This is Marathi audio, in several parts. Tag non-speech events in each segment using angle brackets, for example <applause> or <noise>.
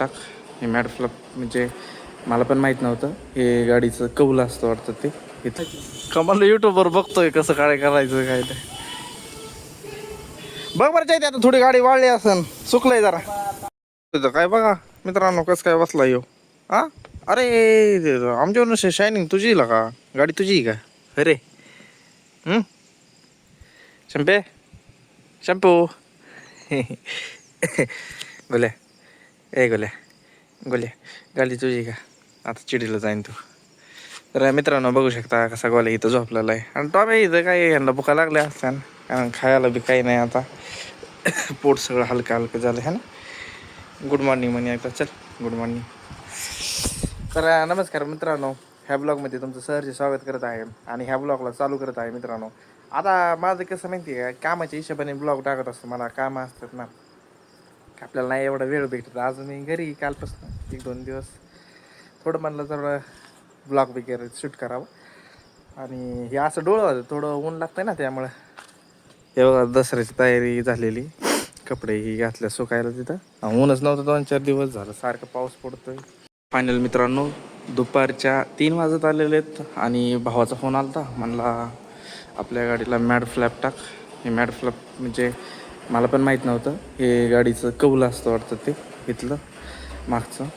टाक. हे मॅट फ्लप म्हणजे मला पण माहीत नव्हतं. हे गाडीचं कौल असतं वाटतं ते. इथं. कमाल युट्यूबवर बघतोय कसं काय करायचं काय ते बघ बरं जायते आता थोडी गाडी वाढली असन. चुकलंय जरा. काय बघा मित्रांनो कसं काय बसला येऊ हा? अरे आमच्यावर शायनिंग तुझी का? गाडी तुझी का? अरे. हम्म शंपे? शॅम्पू गोल्या <laughs> ए गोल्या गोल्या गाडी तुझी का आता चिडीला जाईन तू तर मित्रांनो बघू शकता कसा गोल्या इथं झोपलेला आहे आणि टॉमे इथं काय यांना भुका लागल्या असत्या कारण खायला बी काही नाही आता पोट सगळं हलकं हलकं झालं आहे ना गुड मॉर्निंग म्हणे एकदा चल गुड मॉर्निंग तर नमस्कार मित्रांनो ह्या ब्लॉगमध्ये तुमचं सहर्ष स्वागत करत आहे आणि ह्या ब्लॉगला चालू करत आहे मित्रांनो आता माझं कसं माहिती आहे का कामाच्या हिशोबाने ब्लॉग टाकत असतो मला कामं असतात ना आपल्याला नाही एवढा वेळ भेटत. आज मी घरी कालपासून. एक दोन दिवस. थोडं म्हणलं तर ब्लॉग वगैरे शूट करावं. आणि हे असं डोळं होतं थोडं ऊन लागतं ना त्यामुळं. हे बघा दसऱ्याची तयारी झालेली. कपडे ही घातल्या सुकायला तिथं. ऊनच नव्हतं दोन चार दिवस झालं. सारखं पाऊस पडतोय. फायनल मित्रांनो दुपारच्या तीन वाजत आलेले आहेत आणि भावाचा फोन आला होता म्हणला आपल्या गाडीला मॅड फ्लॅप टाक. हे मॅड फ्लॅप म्हणजे मला पण माहीत नव्हतं. हे गाडीचं कौल असतं वाटतं ते इथलं मागचं.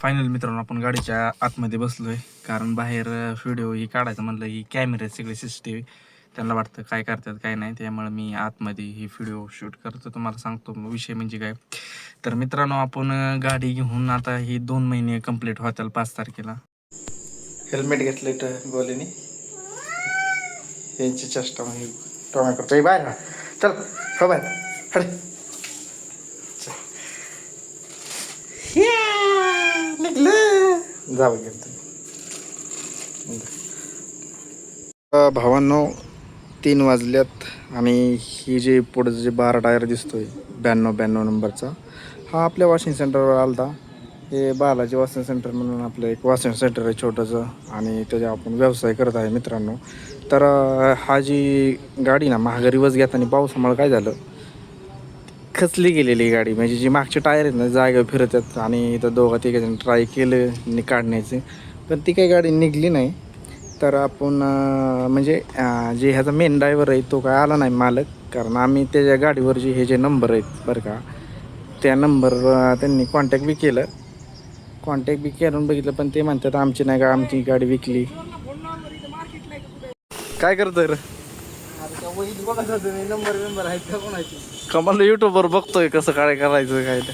फायनल मित्रांनो आपण गाडीच्या आतमध्ये बसलोय. कारण बाहेर व्हिडिओ ही काढायचं म्हणलं ही कॅमेरे सगळे सी सी टी व्ही त्यांना वाटतं काय करतात काय नाही. त्यामुळे मी आतमध्ये ही व्हिडिओ शूट करतो. तुम्हाला सांगतो विषय म्हणजे काय? तर मित्रांनो आपण गाडी घेऊन आता ही दोन महिने कंप्लीट होतील पाच तारखेला. हेल्मेट घेतले तर गोलीने. यांची चेष्टा म्हणजे टोमॅटो बाहेर. चल हो हडे निघलं. जावं भावांनो तीन वाजल्यात आणि ही जे पुढं जे बारा टायर दिसतोय ब्याण्णव ब्याण्णव नंबरचा हा आपल्या वॉशिंग सेंटरवर आलता. हे बालाजी वॉशिंग सेंटर म्हणून आपलं एक वॉशिंग सेंटर आहे छोटंसं आणि त्याच्या आपण व्यवसाय करत आहे मित्रांनो. तर हा जी गाडी ना महागारी वज घेताना पावसामुळे काय झालं? खचली गेलेली गाडी. म्हणजे जी मागचे टायर आहेत ना जागेवर फिरत आहेत आणि इथं दोघा तिघा ट्राय केलं नि काढण्याचे. पण ती काही गाडी निघली नाही. तर आपण म्हणजे जे ह्याचा मेन ड्रायव्हर आहे तो काय आला नाही मालक. कारण आम्ही त्याच्या गाडीवर जे हे जे नंबर आहेत बरं का त्या नंबर त्यांनी कॉन्टॅक्ट बी केलं. कॉन्टॅक्ट बी करून बघितलं पण ते म्हणतात आमची नाही का आमची गाडी विकली. काय करतोय रे? नंबर बिंबर आहेत का कोणाचे कमाल युट्यूबवर बघतोय कसं काय करायचं काय ते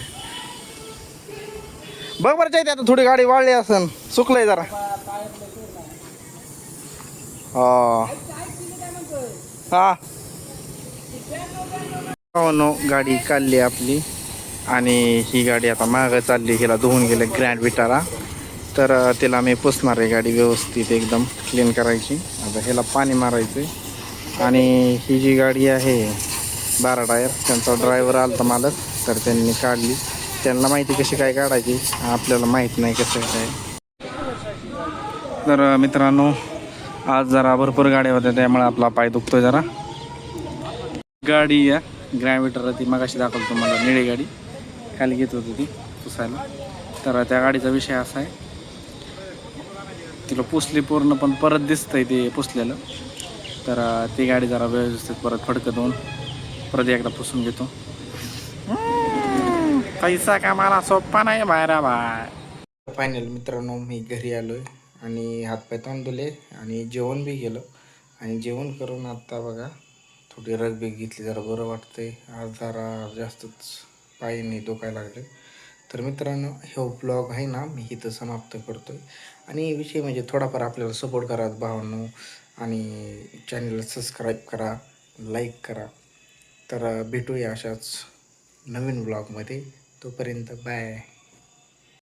बघ बरं जायते आता थोडी गाडी वाढली असन. चुकलंय जरा. हा. हा. नो गाडी काढली आपली. आणि ही गाडी आता मागं चालली हिला धुवून गेलं ग्रँड विटारा तर त्याला तिला पुसणार आहे गाडी व्यवस्थित एकदम क्लीन करायची. आता ह्याला पाणी मारायचं आणि ही जी गाडी आहे बारा टायर त्यांचा ड्रायव्हर आला मालक तर त्यांनी काढली. त्यांना माहिती कशी काय काढायची आपल्याला माहीत नाही कसं काय. तर मित्रांनो आज जरा भरपूर गाड्या होत्या त्यामुळे आपला पाय दुखतोय जरा. गाडी या ग्रॅमिटर ती मगाशी दाखवतो तुम्हाला निळी गाडी. खाली घेत होती ती पुसायला. तर त्या गाडीचा विषय असा आहे तिला पुसली पूर्ण पण परत दिसतंय ते पुसलेलं. तर ती गाडी जरा व्यवस्थित परत फडकं देऊन. परत एकदा पुसून घेतो. पैसा का मला सोप्पा नाही बाहेर बाय फायनल मित्रांनो मी घरी आलोय आणि हातपाय तोंड धुले आणि जेवण बी केलं. आणि जेवण करून आत्ता बघा थोडी रग बी घेतली जरा बरं वाटतंय. आज जरा जास्तच पायने डोकायला लागले. तर मित्रांनो हे ब्लॉग आहे ना मी इथं समाप्त करतोय. आणि विषय म्हणजे थोडाफार आपल्याला सपोर्ट करा भावांनो. आणि चॅनलला सबस्क्राईब करा लाईक करा. तर भेटूया अशाच नवीन ब्लॉगमध्ये तोपर्यंत बाय